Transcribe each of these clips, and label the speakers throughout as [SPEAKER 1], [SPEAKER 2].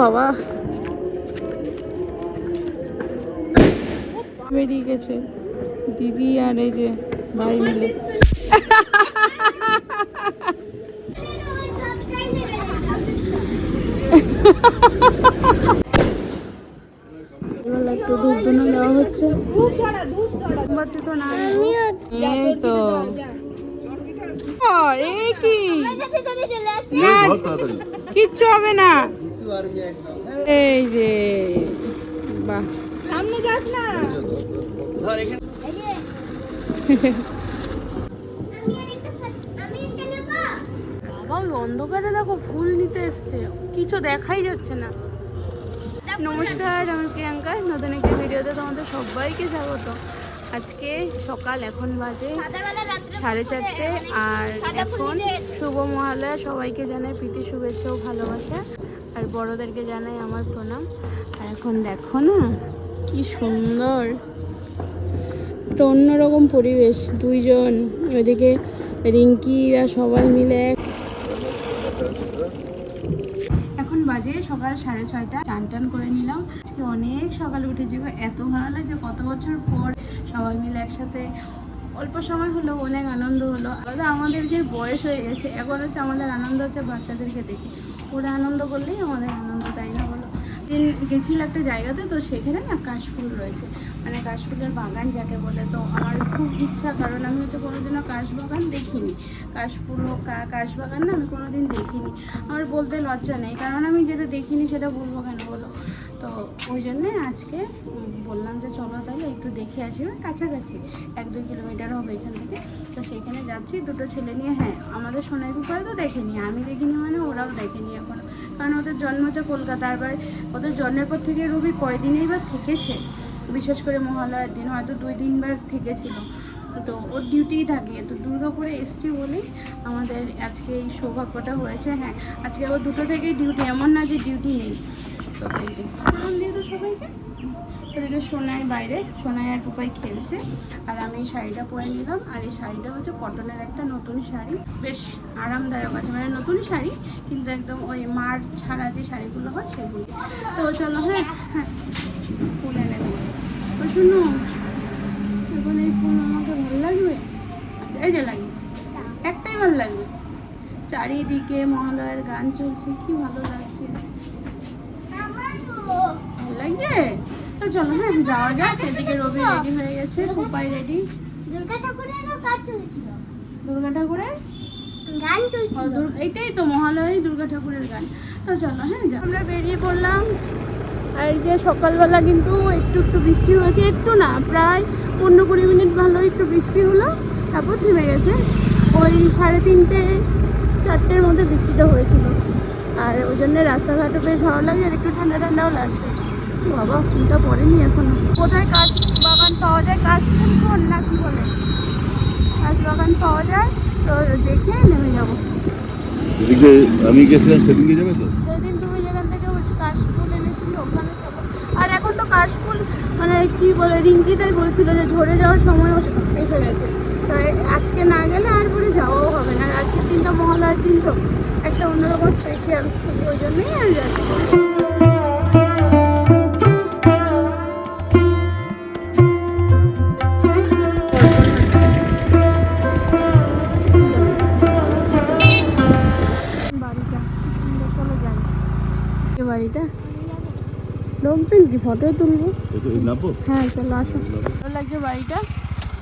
[SPEAKER 1] বাবা। বেরিয়ে গেছে। দিদি আর এই যে ভাই মিলে। একটু ধূপ ধুনো দেওয়া হচ্ছে। এই তো। কিচ্ছু হবে না। এই যে বাহ। সামনে যাস না। বাবা ওই অন্ধকারে দেখো ফুল নিতে এসছে। কিছু দেখাই যাচ্ছে না। নমস্কার আমি প্রিয়াঙ্কা। নতুন একটি ভিডিওতে তোমাদের সবাইকে স্বাগত। আজকে সকাল এখন বাজে সাড়ে চারটে আর এখন শুভ মহালয়া। সবাইকে জানাই প্রীতি শুভেচ্ছা ও ভালোবাসা। বড়দেরকে জানাই আমার প্রণাম। আর এখন দেখো না, কি সুন্দর। একটা অন্যরকম পরিবেশ, দুইজন, ওইদিকে রিঙ্কিরা সবাই মিলে এখন বাজে সকাল সাড়ে ছয়টা, চান টান করে নিলাম। আজকে অনেক সকালে উঠেছি এত ভালো লাগছে, কত বছর পর সবাই মিলে একসাথে। অল্প সময় হলো অনেক আনন্দ হলো। আলাদা আমাদের যে বয়স হয়ে গেছে, এখন হচ্ছে আমাদের আনন্দ হচ্ছে বাচ্চাদেরকে দেখে। ওরা আনন্দ করলেই আমাদের আনন্দ, তাই না বলো? দিন গেছিল একটা জায়গাতে, তো সেখানে না কাশফুল রয়েছে। মানে কাশফুলের বাগান যাকে বলে, তো আমার খুব ইচ্ছা, কারণ আমি হচ্ছে কোনোদিনও কাশবাগান দেখিনি। কাশফুল কাশবাগান না আমি কোনোদিন দেখিনি। আমার বলতে লজ্জা নেই, কারণ আমি যেটা দেখিনি সেটা বলব কেন বলো? তো ওই জন্যে আজকে বললাম যে চলো তাহলে একটু দেখে আসি। কাছাকাছি, এক দুই কিলোমিটার হবে এখান থেকে। তো সেখানে যাচ্ছি, দুটো ছেলে নিয়ে। হ্যাঁ আমাদের সোনাই পুকুরে তো দেখেনি, আমি দেখিনি মানে ওরাও দেখেনি এখনও। কারণ ওদের জন্ম হচ্ছে কলকাতা, এবার ওদের জন্মের পর থেকে রবি কয়দিনেই বা থেকেছে। বিশেষ করে মহালয়ার দিন, হয়তো দুই দিনবার থেকেছিল। তো ওর ডিউটিই থাকে। তো দুর্গাপুরে এসছি বলেই আমাদের আজকে এই সৌভাগ্যটা হয়েছে। হ্যাঁ আজকে আবার দুটো থেকেই ডিউটি এমন না যে ডিউটি নেই। তো এই যে সবাইকে। ওদিকে সোনাই বাইরে সোনায় আর টুপাই খেলছে। আর আমি এই শাড়িটা পরে নিলাম। আর এই শাড়িটা হচ্ছে কটনের একটা নতুন শাড়ি। বেশ আরামদায়ক আছে। মানে নতুন শাড়ি কিন্তু একদম ওই মার ছাড়া যে শাড়িগুলো হয় সেগুলো। তো চলো হ্যাঁ হ্যাঁ ফুল এনে দেবো ও শুনো এখন এই ফুল আমাকে ভালো লাগবে? আচ্ছা এই যে লাগিয়েছি। একটাই ভালো লাগবে। চারিদিকে মহালয়ের গান চলছে কি ভালো লাগছে। ভালো লাগছে তো চলো হ্যাঁ যাওয়া যাক এদিকে রবি রেডি হয়ে গেছে উপায় রেডি
[SPEAKER 2] দুর্গা ঠাকুরেরও কাজ চলছিল?
[SPEAKER 1] দুর্গা ঠাকুরের?
[SPEAKER 2] গান চলছিল।
[SPEAKER 1] দুর- তো মহালয়াই দুর্গা ঠাকুরের গান। তো চলো হ্যাঁ। আমরা বেরিয়ে পড়লাম। আর এই যে সকালবেলা কিন্তু একটু একটু বৃষ্টি হয়েছে একটু না প্রায় পনেরো কুড়ি মিনিট ভালো একটু বৃষ্টি হলো তারপর থেমে গেছে। ওই সাড়ে তিনটে চারটের মধ্যে বৃষ্টিটা হয়েছিল। আর ওই জন্য রাস্তাঘাটও বেশ ভালো লাগে আর একটু ঠান্ডা ঠান্ডাও লাগছে। বাবা ফুলটা পড়েনি এখনও। কোথায় কাশ বাগান পাওয়া যায়? কাশ ফুল কোন না কি বলে? কাশ বাগান পাওয়া যায়? তো দেখে নেমে যাব।
[SPEAKER 3] এদিকে আমি গেছিলাম সেদিনকে যাবে তো?
[SPEAKER 1] সেদিন তুমি যেখান থেকে ওই কাশফুল এনেছিলে ওখানে চলো আর এখন তো কাশফুল মানে কি বলে রিঙ্কি তাই বলছিল যে ঝরে যাওয়ার সময় এসে গেছে। তো এ- আজকে না গেলে আর পরে যাওয়াও হবে না। আর আজকের দিনটা মহালয়ার দিন তো। একটা অন্যরকম স্পেশাল ওই জন্যই আর যাচ্ছি। কি ফটো তুলবো? হ্যাঁ চলো আসো। ভালো লাগছে বাড়িটা?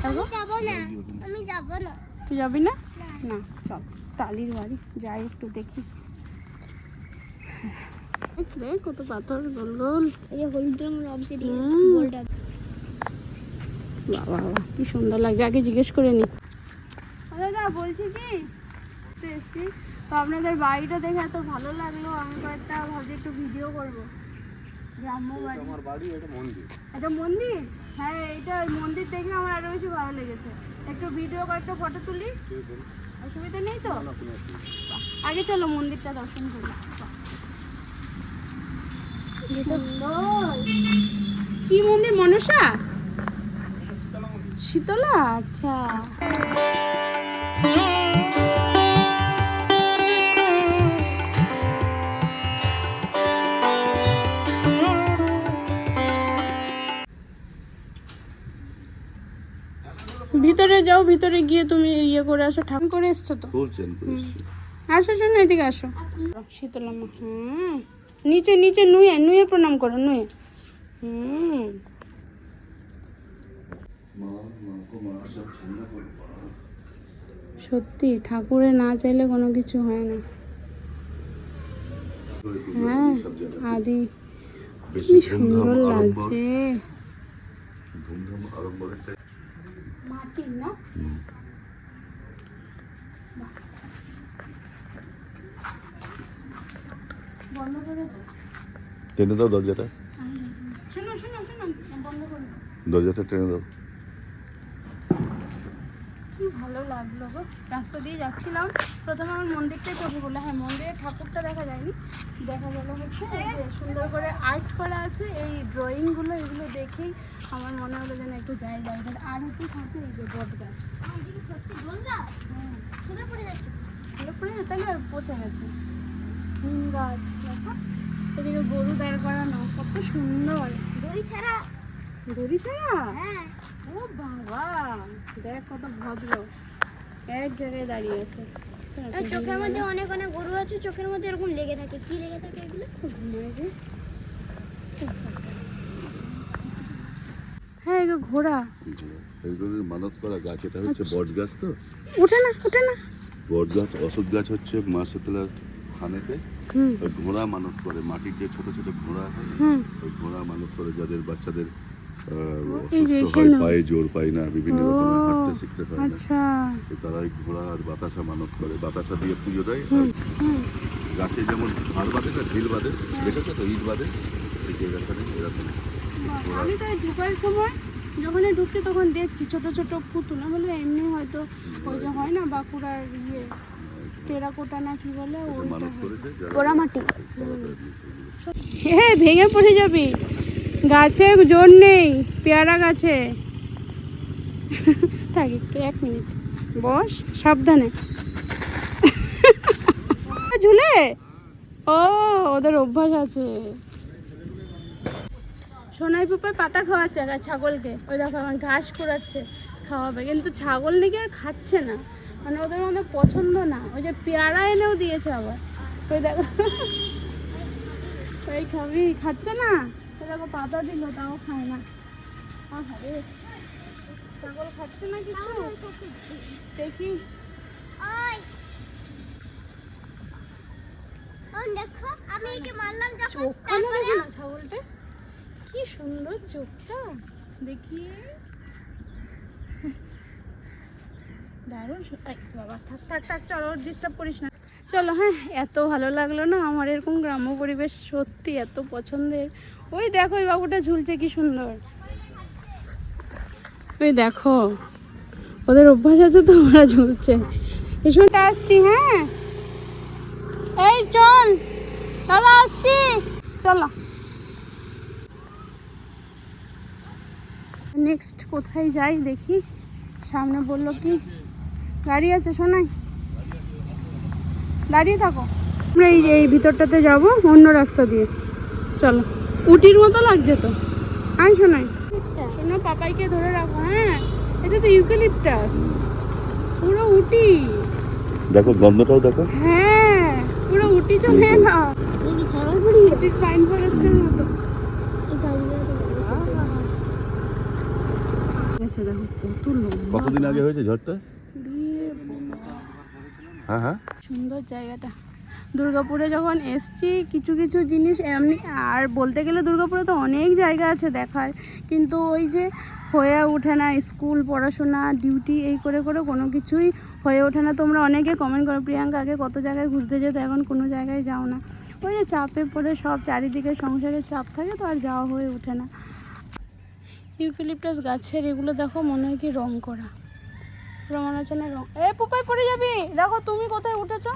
[SPEAKER 1] দেখো।
[SPEAKER 2] যাব না আমি যাব না।
[SPEAKER 1] তুই যাবি না? না। চল টালির বাড়ি যাই একটু দেখি। দেখ কত পাথর গোল গোল।
[SPEAKER 2] এই হলুদ রঙের অবসিডিয়ান
[SPEAKER 1] হুম। বাবা বাবা কি সুন্দর লাগছে। আগে জিজ্ঞেস করে নি। দাদা বলছি কি? তো এসছি। তো আপনাদের বাড়িটা দেখে এত ভালো লাগল আমি কয়েকটা ভাবছি একটু ভিডিও করব। গ্রাম্য বাড়ি
[SPEAKER 3] আমার বাড়ি এটা মন্দির।
[SPEAKER 1] হ্যাঁ এটা মন্দির দেখে আমার আরও বেশি ভালো লেগেছে। একটু ভিডিও কয়েকটা ফটো তুলি? অসুবিধা নেই তো? আগে চলো মন্দিরটা দর্শন করি। কি মন্দির মনসা? শীতলা? আচ্ছা। যাও ভিতরে গিয়ে তুমি ইয়ে করে আসো ঠাকুর করে এসছো তো।
[SPEAKER 3] বলছেন
[SPEAKER 1] আসো শোনো এদিকে আসো। শীতলামা হুম। নিচে নিচে নুয়ে নুয়ে প্রণাম করো নুয়ে। হুম।
[SPEAKER 3] মা মা মা মা।
[SPEAKER 1] সত্যি ঠাকুরে না চাইলে কোনো কিছু হয় না। হ্যাঁ আদি কি সুন্দর লাগছে।
[SPEAKER 3] ধুমধাম আড়ম্বরের চাই
[SPEAKER 1] মাটি না বন্ধ করে
[SPEAKER 3] টেনে দাও দরজাটা।
[SPEAKER 1] শোনো শোনো শোনো বন্ধ করে
[SPEAKER 3] দরজাটা টেনে দাও
[SPEAKER 1] কি ভালো লাগল গো। রাস্তা দিয়ে যাচ্ছিলাম। প্রথমে আমার মন্দিরটাই চোখে বলল হ্যাঁ মন্দিরের ঠাকুরটা দেখা যায়নি। দেখা গেল হচ্ছে সুন্দর করে আর্ট করা আছে। এই ড্রয়িংগুলো এগুলো দেখেই আমার মনে হলো যেন একটু যাই বাইরে আর হচ্ছে সাথে এই যে বট গাছ।
[SPEAKER 2] সত্যি
[SPEAKER 1] হ্যাঁ
[SPEAKER 2] পড়ে যাচ্ছে
[SPEAKER 1] ভালো করে তাহলে আর পচে গেছে। নিম গাছ দেখো। এদিকে গরু দাঁড় করানো কত সুন্দর।
[SPEAKER 2] দড়ি ছাড়া।
[SPEAKER 1] দড়ি ছাড়া?
[SPEAKER 2] হ্যাঁ।
[SPEAKER 1] ও বাবা দেখ কত ভদ্র। এক জায়গায় দাঁড়িয়ে আছে।
[SPEAKER 2] আর চোখের মধ্যে অনেক অনেক গরু আছে চোখের মধ্যে এরকম লেগে থাকে। কি লেগে থাকে এগুলো?
[SPEAKER 1] হ্যাঁ এগুলো ঘোড়া।
[SPEAKER 3] এইগুলো মানত করা গাছ এটা হচ্ছে বট গাছ তো?
[SPEAKER 1] উঠে না উঠে না।
[SPEAKER 3] বট গাছ অশোক গাছ হচ্ছে খানেতে ঘোড়া মানত করে মাটির যে ছোট ছোট ঘোড়া হয় ওই ঘোড়া মানত করে যাদের বাচ্চাদের হয় পায়ে জোর পায় না বিভিন্ন রকমের হাঁটতে শিখতে পারে না।
[SPEAKER 1] আচ্ছা।
[SPEAKER 3] তারা ঘোড়া আর বাতাসা মানত করে বাতাসা দিয়ে পুজো দেয়। গাছে যেমন ধার বাঁধে না ঢিল বাঁধে দেখেছ তো ইট বাঁধে? এখানে এরকম
[SPEAKER 1] আমি তো ঢুকার সময় যখন ঢুকছি তখন দেখছি ছোট ছোট পুতুল বলে এমনি হয়তো ওই যে হয় না বাঁকুড়ার ইয়ে টেরাকোটা না কি বলে
[SPEAKER 2] পোড়ামাটি।
[SPEAKER 1] হ্যাঁ ভেঙে পড়ে যাবি। গাছে জোর নেই, পেয়ারা গাছে। থাক, একটু, এক মিনিট। বস, সাবধানে। ঝুলে? ও, ওদের অভ্যাস আছে। সোনাই পুপায় পাতা খাওয়াচ্ছে ছাগলকে। ওই দেখো, আমার ঘাস কুড়াচ্ছে, খাওয়াবে। কিন্তু ছাগল নাকি আর খাচ্ছে না। মানে ওদের মধ্যে পছন্দ না। ওই যে পেয়ারা এনেও দিয়েছে আবার। ওই দেখো। ওই খাবি, খাচ্ছে না? দেখো পাতা দিল তাও খায় না। আহারে। ছাগল খাচ্ছে না কিছু? দেখি।
[SPEAKER 2] ওই। ওই দেখো আমি একে মারলাম যখন
[SPEAKER 1] চোখখানা ছাগলটা? কি সুন্দর চোখটা। দেখি। দারুণ সু- বাবা থাক থাক থাক চলো ডিস্টার্ব করিস না। চলো হ্যাঁ এত ভালো লাগল না আমার এরকম গ্রাম্য পরিবেশ সত্যি এত পছন্দের। ওই দেখো ওই বাবুটা ঝুলছে, কি সুন্দর। ওই দেখো, ওদের অভ্যাস আছে তো, ওরা ঝুলছে। এই আসছি হ্যাঁ? এই চল, দাদা আসছি। চলো। নেক্সট কোথায় যাই দেখি। সামনে বলল কি? গাড়ি আছে শোনাই দাঁড়িয়ে থাকো। আমরা এই ভিতরটাতে যাব, অন্য রাস্তা দিয়ে। চলো। উটির মতো লাগছে তো। আয় শোনাই শোনো পাপাইকে ধরে রাখো হ্যাঁ? এটা তো ইউক্যালিপটাস। পুরো উটি।
[SPEAKER 3] দেখো গন্ধটাও দেখো।
[SPEAKER 1] হ্যাঁ পুরো উটি চলে
[SPEAKER 2] পড়ি
[SPEAKER 1] উটির পাইন ফরেস্টের মতো। আচ্ছা দেখো কত লম্বা।
[SPEAKER 3] কতদিন আগে হয়েছে ঝড়টা। হ্যাঁ হ্যাঁ।
[SPEAKER 1] সুন্দর জায়গাটা। দুর্গাপুরে যখন এসছি, কিছু কিছু জিনিস এমনি, আর বলতে গেলে দুর্গাপুরে তো অনেক জায়গা আছে দেখার। কিন্তু ওই যে হয়ে ওঠে না স্কুল, পড়াশোনা, ডিউটি, এই করে করে কোনো কিছুই হয়ে ওঠে না। তোমরা অনেকে কমেন্ট করো, প্রিয়াঙ্কা, আগে কত জায়গায় ঘুরতে যেত? এখন কোনো জায়গায় যাও না। ওই যে চাপে পড়ে সব চারিদিকে সংসারের চাপ থাকে তো আর যাওয়া হয়ে ওঠে না। ইউক্যালিপটাস গাছের এগুলো দেখো, মনে হয় কি রং করা। হচ্ছে না রং এ পুপাই পড়ে যাবি! দেখো তুমি কোথায় উঠেছো?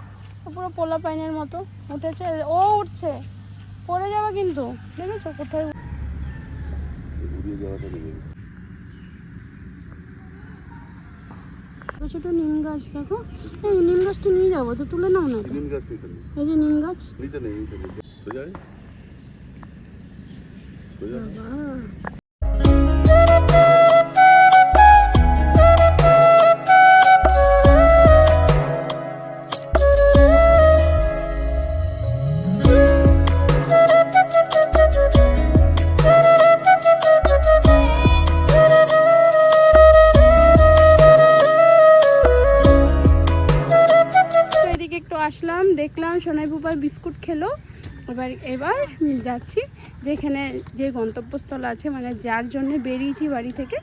[SPEAKER 1] পুরো পোলা পাইনের মতো উঠেছে। ও উঠছে। পড়ে যাবে কিন্তু। দেখেছ? কোথায় ছোট ছোট নিম গাছ দেখো। এই নিম গাছটা নিয়ে যাব তো তুলে নাও না
[SPEAKER 3] নিম গাছ নিতে নেই
[SPEAKER 1] এই যে নিম গাছ।
[SPEAKER 3] নিতে নেই নিতে নেই।
[SPEAKER 1] বিস্কুট খেলো। এবার এবার যাচ্ছি যেখানে যে গন্তব্যস্থল আছে মানে যার জন্য বেরিয়েছি বাড়ি থেকে।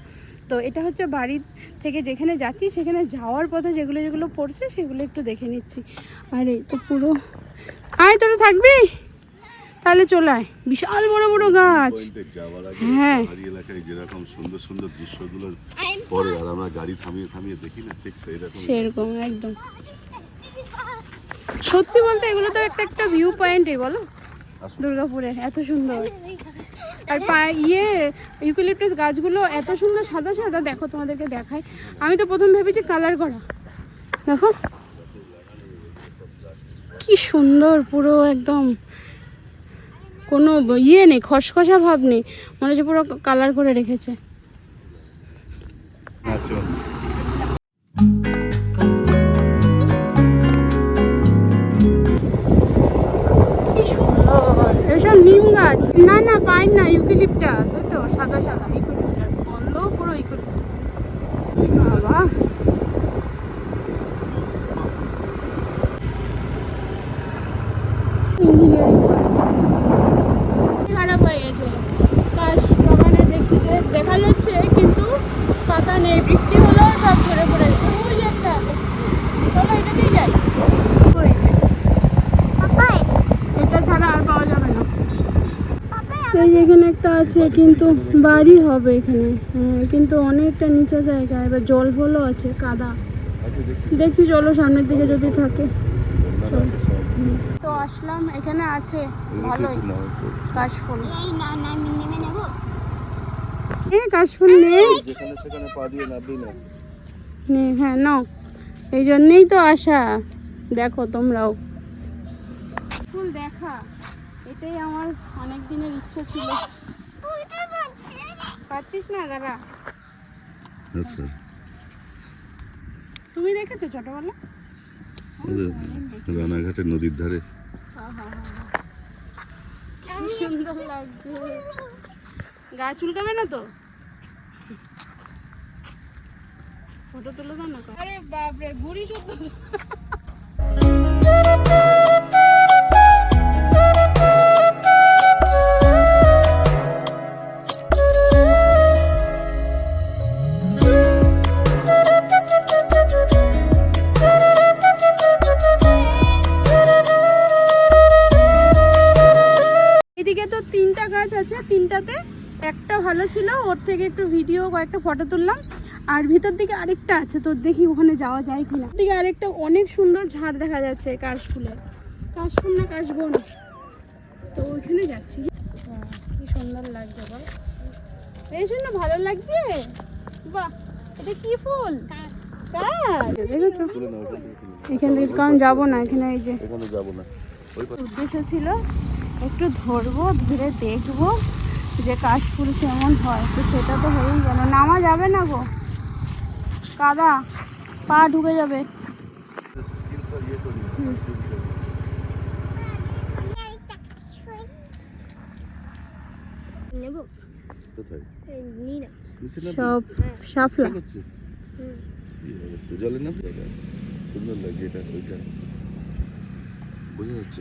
[SPEAKER 1] তো এটা হচ্ছে বাড়ি থেকে যেখানে যাচ্ছি সেখানে যাওয়ার পথে যেগুলো যেগুলো পড়ছে সেগুলো একটু দেখে নিচ্ছি। আর এই তো পুরো আয় তোরা থাকবি? তাহলে চলে আয়। বিশাল বড় বড় গাছ। হ্যাঁ।
[SPEAKER 3] এলাকায় যেরকম সুন্দর সুন্দর দৃশ্যগুলো পরে আর আমরা গাড়ি থামিয়ে থামিয়ে দেখি না ঠিক
[SPEAKER 1] সেরকম একদম। সত্যি বলতে এগুলো তো একটা একটা ভিউ পয়েন্টই বলো দুর্গাপুরের এত সুন্দর। আর পা- ইয়ে ইউক্যালিপটাস গাছগুলো এত সুন্দর সাদা সাদা দেখো তোমাদেরকে দেখাই। আমি তো প্রথম ভেবেছি কালার করা। দেখো। কি সুন্দর পুরো একদম কোনো ইয়ে নেই খসখসা ভাব নেই। মনে হচ্ছে পুরো কালার করে রেখেছে।
[SPEAKER 3] আচ্ছা।
[SPEAKER 1] না ওই তো সাদা সাদা ইউক্যালিপটাস বন্ধ পুরো ইউক্যালিপটাস বাবা ইঞ্জিনিয়ারিং খারাপ হয়ে গেছে কাশ বাগানে দেখছি যে দেখা যাচ্ছে কিন্তু পাতা নেই বৃষ্টি হলেও সব ঝরে পড়ে যাচ্ছে ওই যে একটা দেখছি চলো এটাতেই যাই ওই যে। এটা ছাড়া আর পাওয়া যাবে না এই যে এখানে একটা আছে কিন্তু বাড়ি হবে এখানে। হ্যাঁ কিন্তু অনেকটা নিচে জায়গা এবার জল ফলও আছে কাদা।
[SPEAKER 3] আচ্ছা দেখছি।
[SPEAKER 1] চলো সামনের দিকে যদি থাকে। তো আসলাম এখানে আছে। ভালোই। কাশফুল।
[SPEAKER 2] এই
[SPEAKER 1] কাশফুল নেই?
[SPEAKER 3] যেখানে সেখানে পা দিয়ে নামবি
[SPEAKER 1] হ্যাঁ নাও। এই জন্যেই তো আসা। দেখো তোমরাও। ফুল দেখা। এটাই আমার অনেক দিনের ইচ্ছে ছিল। পাচ্ছিস না দাদা
[SPEAKER 3] আচ্ছা।
[SPEAKER 1] তুমি দেখেছ ছোটবেলা?
[SPEAKER 3] রানাঘাটের নদীর ধারে।
[SPEAKER 1] সুন্দর লাগছে। গা চুলকাবে না তো? ফটো তুলে দাও না আরে বাপরে ঘুরি শুধু। ওর থেকে একটু ভিডিও কয়েকটা ফটো তুললাম। আর ভিতর দিকে আরেকটা আছে তোর দেখি ওখানে যাওয়া যায় কিনা। দিকে আরেকটা অনেক সুন্দর ঝাড় দেখা যাচ্ছে কাশফুলের কাশফুল না কাশবন তো ওইখানে যাচ্ছি। কি সুন্দর লাগছে বল। এই জন্য ভালো লাগছে? বাহ এটা কি ফুল? দেখেছ?
[SPEAKER 3] এখান থেকে
[SPEAKER 1] কারণ যাব না এখানে এই যে।
[SPEAKER 3] এখানে যাব না। ওই পাশে।
[SPEAKER 1] উদ্দেশ্য ছিল একটু ধরবো ধরে দেখব। যে কাশফুল কেমন হয়, তো সেটা তো হয়েই গেল নামা যাবে না গো কাদা, পা ঢুকে যাবে
[SPEAKER 2] না?
[SPEAKER 1] সব
[SPEAKER 3] অবস্থা? জলে দাদা? সুন্দর লাগছে এটা, ওইটা না।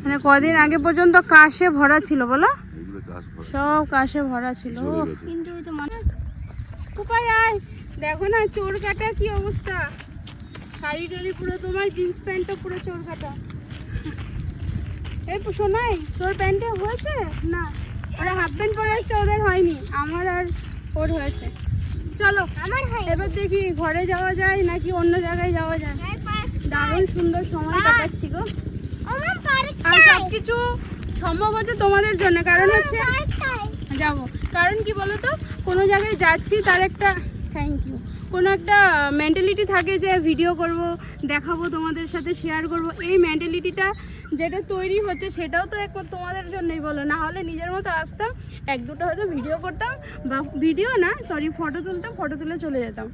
[SPEAKER 1] মানে কদিন আগে পর্যন্ত কাশে ভরা ছিল বলো? সব কাশে ভরা ছিল।
[SPEAKER 2] মনে
[SPEAKER 1] উপায় আয়। দেখো না চোর কাটা কি অবস্থা? শাড়ি টাড়ি পুরো তোমার জিন্স প্যান্টটা পুরো চোর কাটা। এই শোনাই তোর প্যান্টে হয়েছে? না। ওরা হাফ প্যান্ট পরে আসছে ওদের হয়নি। আমার আর ওর হয়েছে। চলো
[SPEAKER 2] আমার হয়
[SPEAKER 1] এবার দেখি ঘরে যাওয়া যায় নাকি অন্য জায়গায় যাওয়া যায়? দারুণ সুন্দর সময় কাটাচ্ছি গো। আর সব কিছু সম্ভব হচ্ছে তোমাদের জন্য কারণ হচ্ছে যাব। কারণ কি বলো তো কোনো জায়গায় যাচ্ছি তার একটা থ্যাংক ইউ কোনো একটা মেন্টালিটি থাকে যে ভিডিও করব দেখাবো তোমাদের সাথে শেয়ার করব। এই মেন্টালিটিটা যেটা তৈরি হচ্ছে সেটাও তো এক তোমাদের জন্যই বলো। না হলে নিজের মতো আসতাম এক দুটো হয়তো ভিডিও করতাম বা ভিডিও না সরি ফটো তুলতাম ফটো তুলে চলে যেতাম।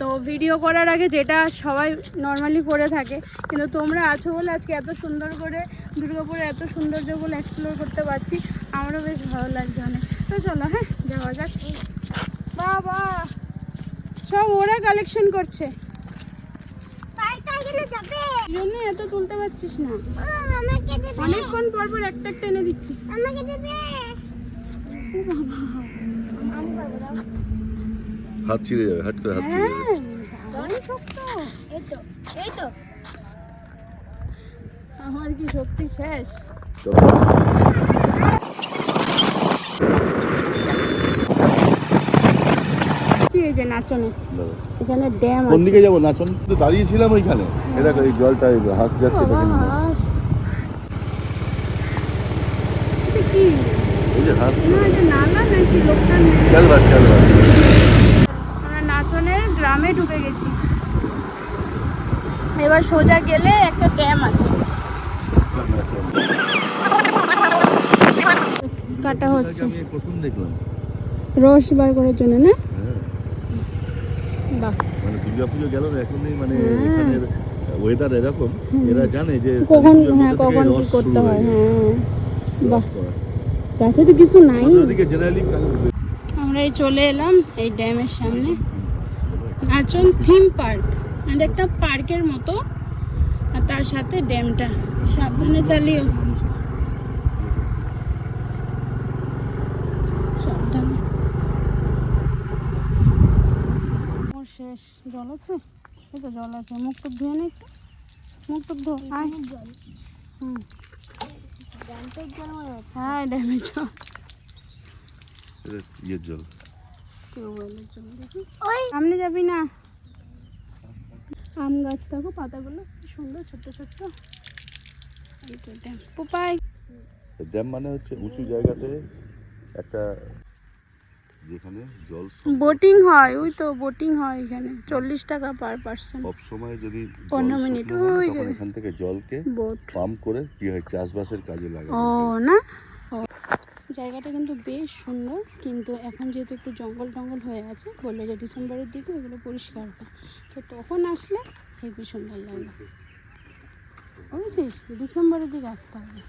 [SPEAKER 1] তো ভিডিও করার আগে যেটা সবাই নর্মালি করে থাকে কিন্তু তোমরা আছো বলে আজকে এত সুন্দর করে দুর্গাপুরে এত সৌন্দর্যগুলো এক্সপ্লোর করতে পারছি আমারও বেশ ভালো লাগছে অনেক। তো চলো হ্যাঁ যাওয়া যাক। বাবা সব ওরা কালেকশন করছে। জন্য এত তুলতে পারছিস না। অনেকক্ষণ পর পর একটা একটা এনে দিচ্ছি।
[SPEAKER 2] আমাকে দেবে।
[SPEAKER 1] ও বাবা।
[SPEAKER 2] আমি পারব
[SPEAKER 3] হাত ছিঁড়ে যাবে হাট করে হাত ছিঁড়ে যাবে।
[SPEAKER 1] হ্যাঁ শক্ত।
[SPEAKER 2] এই তো এই তো।
[SPEAKER 1] আমার কি শেষ?
[SPEAKER 3] চলো।
[SPEAKER 1] এই যে নাচনে? এখানে ড্যাম
[SPEAKER 3] কোন
[SPEAKER 1] আছে।
[SPEAKER 3] দিকে যাব? নাচন? তো দাঁড়িয়েছিলাম ওইখানে। এটা এই জলটা হাঁস যাচ্ছে।
[SPEAKER 1] কি?
[SPEAKER 3] এই যে হাঁস।
[SPEAKER 1] না এটা নালা নাকি লোকটা গ্রামে ঢুকে গেছি এবার সোজা গেলে একটা ড্যাম আছে কাটা হচ্ছে রস বার করার জন্য না
[SPEAKER 3] হ্যাঁ
[SPEAKER 1] বাহ
[SPEAKER 3] মানে দুর্গা পুজো গেল না এখনই মানে
[SPEAKER 1] হ্যাঁ।
[SPEAKER 3] ওয়েদার এরকম এরা জানে যে
[SPEAKER 1] কখন হ্যাঁ কখন কি করতে হয়
[SPEAKER 3] হ্যাঁ
[SPEAKER 1] বাহ গাছে তো কিছু নাই আমরা এই চলে এলাম এই ড্যামের সামনে নাচন থিম পার্ক মানে একটা পার্কের মতো। আর তার সাথে ড্যামটা। সাবধানে চালিও। সাবধানে। শেষ। জল আছে? এই তো জল আছে। মুখ টুক ধুয়ে নে একটু। মুখ টুক ধো। আয়।
[SPEAKER 2] জল।
[SPEAKER 1] হুম। হ্যাঁ ড্যামের জল।
[SPEAKER 3] জল
[SPEAKER 1] টিউবওয়েলের জল দেখি
[SPEAKER 2] ওই
[SPEAKER 1] সামনে যাবি না? আম গাছ দেখো পাতাগুলো সুন্দর ছোট্ট ছোট্ট। পোপাই।
[SPEAKER 3] ড্যাম মানে হচ্ছে উঁচু জায়গাতে একটা যেখানে জল
[SPEAKER 1] বোটিং হয় ওই তো বোটিং হয় এখানে। চল্লিশ টাকা পার পার্সন।
[SPEAKER 3] সব সময় যদি
[SPEAKER 1] পনেরো মিনিট, ওই।
[SPEAKER 3] এখান থেকে জলকে পাম্প করে কি হয় চাষবাসের কাজে লাগে
[SPEAKER 1] ও না? জায়গাটা কিন্তু বেশ সুন্দর, কিন্তু এখন যেহেতু একটু জঙ্গল টঙ্গল হয়ে আছে, বলল যে ডিসেম্বরের দিকে এগুলো পরিষ্কার হবে তো তখন আসলে হেবি সুন্দর লাগবে বুঝেছিস? ডিসেম্বরের দিকে আসতে হবে।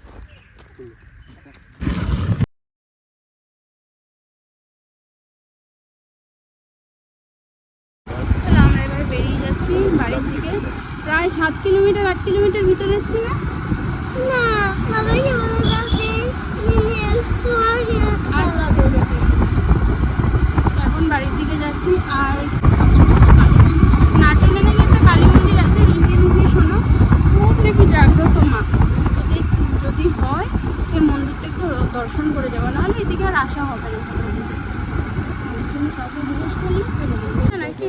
[SPEAKER 1] তাহলে আমরা এবার বেরিয়ে যাচ্ছি বাড়ির দিকে। প্রায় সাত কিলোমিটার, আট কিলোমিটার ভিতরে এসছি না
[SPEAKER 2] বাবাকে বলে দাও যে নিয়ে আসতো আর
[SPEAKER 1] আচ্ছা, তো এখন বাড়ির দিকে আর নাচনে নাকি একটা কালী মন্দির আছে রিঙ্কি রুঙ্কি শোনো। খুব নাকি জাগ্রত মা। তো দেখছি যদি হয় সে মন্দিরটা একটু দর্শন করে যাব। নাহলে এদিকে আর আসা হবে না। তুমি কাউকে জিজ্ঞেস করলে নাকি?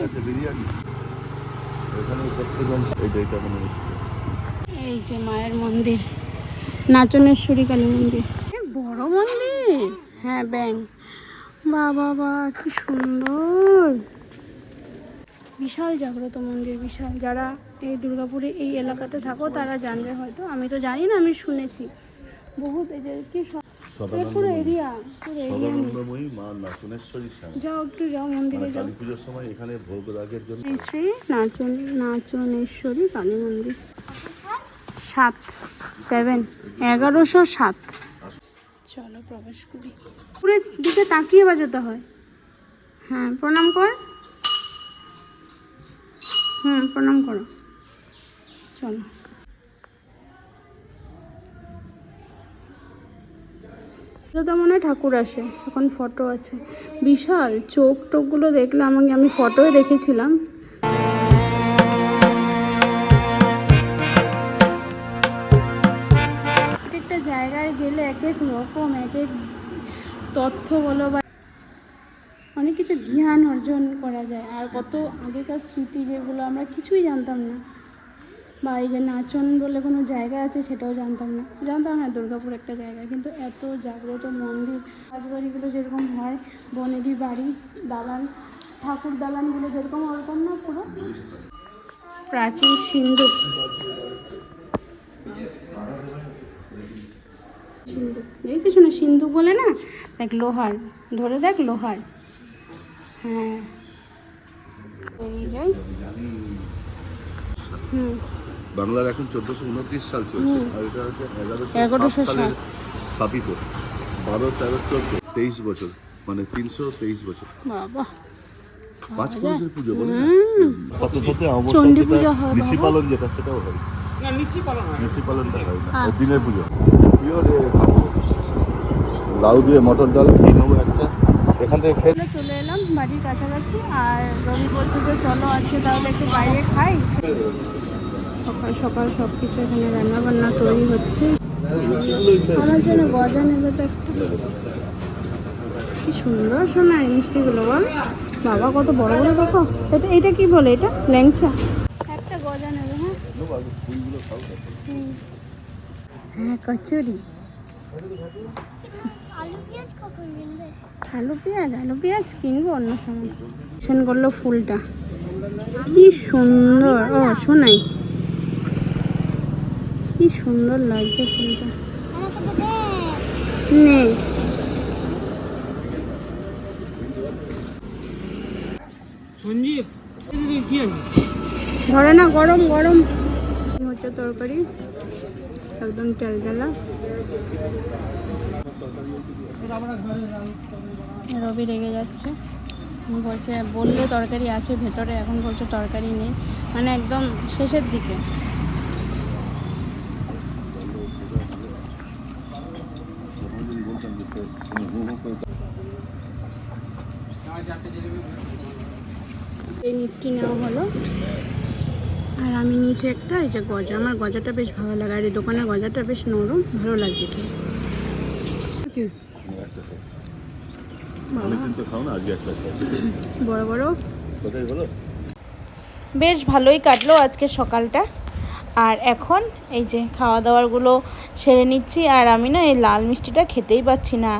[SPEAKER 1] এই যে মায়ের মন্দির নাচনেশ্বরী কালী মন্দির। বড় মন্দির? হ্যাঁ ব্যাং বা কি সুন্দর। বিশাল জাগ্রত মন্দির বিশাল। যারা এই দুর্গাপুরে এই এলাকাতে থাকো তারা জানবে হয়তো। আমি তো জানি না আমি শুনেছি। বহুত এই যে কি পুরো এরিয়া পুরো এরিয়া
[SPEAKER 3] মা নাচনেশ্বরী
[SPEAKER 1] যাও একটু যাও মন্দিরে
[SPEAKER 3] মানে
[SPEAKER 1] যাও।
[SPEAKER 3] কালী পুজোর সময় এখানে ভোগ রাগের জন্য
[SPEAKER 1] শ্রী শ্রী নাচন নাচনেশ্বরী কালী মন্দির। সাত সেভেন এগারোশো সাত। চলো প্রবেশ করি। পুরের দিকে তাকিয়ে বাজাতে হয়। হ্যাঁ প্রণাম কর। হুম, প্রণাম করো। চলো। তো মনে হয় ঠাকুর আসে, এখন ফটো আছে। বিশাল চোখ টোকগুলো দেখলে আমাকে, আমি ফটোয় দেখেছিলাম। জায়গায় গেলে এক এক রকম, এক এক তথ্য বলো বা অনেক কিছু জ্ঞান অর্জন করা যায়। আর কত আগেকার স্মৃতি যেগুলো আমরা কিছুই জানতাম না। বা এই যে নাচন বলে কোনো জায়গা আছে সেটাও জানতাম না। জানতাম না দুর্গাপুর একটা জায়গা, কিন্তু এত জাগ্রত মন্দির, রাজবাড়িগুলো যেরকম হয়, বনেদি বাড়ি, দালান, ঠাকুর দালানগুলো যেরকম ওরকম না পুরো? প্রাচীন সিন্ধু। সিন্ধু দেখেছিস না সিন্ধু বলে না দেখ লোহার ধরে দেখ লোহার। হ্যাঁ। বেরিয়ে যাই। হুম।
[SPEAKER 3] বাংলার এখন চোদ্দশো উনত্রিশ সাল চলছে আর এটা হচ্ছে এগারোশো
[SPEAKER 1] এগারোশো
[SPEAKER 3] সালে স্থাপিত। বারো তেরো চোদ্দ তেইশ বছর মানে তিনশো তেইশ বছর।
[SPEAKER 1] বাবা।
[SPEAKER 3] পাঁচ পুরুষের পুজো বলে না?
[SPEAKER 1] হুম।
[SPEAKER 3] সাথে সাথে
[SPEAKER 1] চণ্ডী পূজা হয়
[SPEAKER 3] ঋষি পালন যেটা সেটাও হয়।
[SPEAKER 4] না পালন হয়।
[SPEAKER 3] নিশি পালনটা হয়
[SPEAKER 1] আচ্ছা।
[SPEAKER 3] দিনের পুজো। লাউ দিয়ে মটর ডাল খেয়ে নেব একটা। এখান থেকে খেয়ে
[SPEAKER 1] চলে এলাম বাড়ির কাছাকাছি আর রবি বলছে যে চলো আজকে তাহলে একটু বাইরে খাই। সকাল সকাল সব কিছু এখানে রান্না বান্না তৈরি হচ্ছে। আমার জন্য গজা নেবে তো একটা। কি সুন্দর শোনায় মিষ্টিগুলো বল। বাবা কত বড় বড় দেখো। এটা এটা কি বলে এটা? ল্যাংচা। একটা গজা নেবে হ্যাঁ? হ্যাঁ কচুরি
[SPEAKER 2] আলু পেঁয়াজ কখন কিনবে
[SPEAKER 1] আলু পেঁয়াজ আলু পেঁয়াজ কিনবো অন্য সময়। সেন করল ফুলটা। কি সুন্দর। ও শোনাই। কি সুন্দর লাগছে ফুলটা।
[SPEAKER 2] আমাকে দেবে
[SPEAKER 1] নে।
[SPEAKER 4] সঞ্জীব এদিকে কি আছে?
[SPEAKER 1] ধরে না গরম গরম। হচ্ছে তরকারি একদম তেলতেলা। রবি রেগে যাচ্ছে। বলছে, বললে তরকারি আছে ভেতরে, এখন বলছে তরকারি নেই। মানে একদম শেষের দিকে। এই মিষ্টি নেওয়া হলো। আর আমি নিচে একটা, এই যে গজা। আমার গজাটা বেশ ভালো লাগে, আর এই দোকানের গজাটা বেশ নরম, ভালো লাগছে কি?
[SPEAKER 3] নাও, একটা খাও অনেকদিন তো খাও না আজকে একটা খাও।
[SPEAKER 1] বড় বড়?
[SPEAKER 3] কোথায় বলো?
[SPEAKER 5] বেশ ভালোই কাটলো আজকে সকালটা। আর এখন এই যে খাওয়া দাওয়ারগুলো সেরে নিচ্ছি আর আমি না এই লাল মিষ্টিটা খেতেই পাচ্ছি না।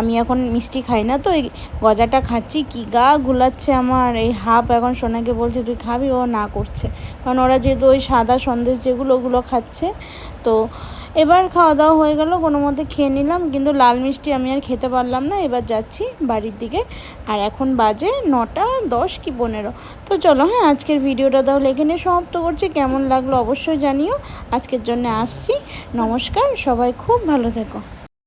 [SPEAKER 5] আমি এখন মিষ্টি খাই না তো এই গজাটা খাচ্ছি কি গা গুলাচ্ছে আমার। এই হাফ এখন সোনাকে বলছে তুই খাবি? ও না করছে। কারণ ওরা যেহেতু ওই সাদা সন্দেশ যেগুলো ওগুলো খাচ্ছে। তো এবার খাওয়া দাওয়া হয়ে গেল, কোনো মতে খেয়ে নিলাম, কিন্তু লাল মিষ্টি আমি আর খেতে পারলাম না। এবার যাচ্ছি বাড়ির দিকে, আর এখন বাজে নটা দশ কি পনেরো। তো চলো হ্যাঁ আজকের ভিডিওটা তাহলে এখানে সমাপ্ত করছি। কেমন লাগল অবশ্যই জানিও। আজকের জন্য আসছি। নমস্কার, সবাই খুব ভালো থেকো।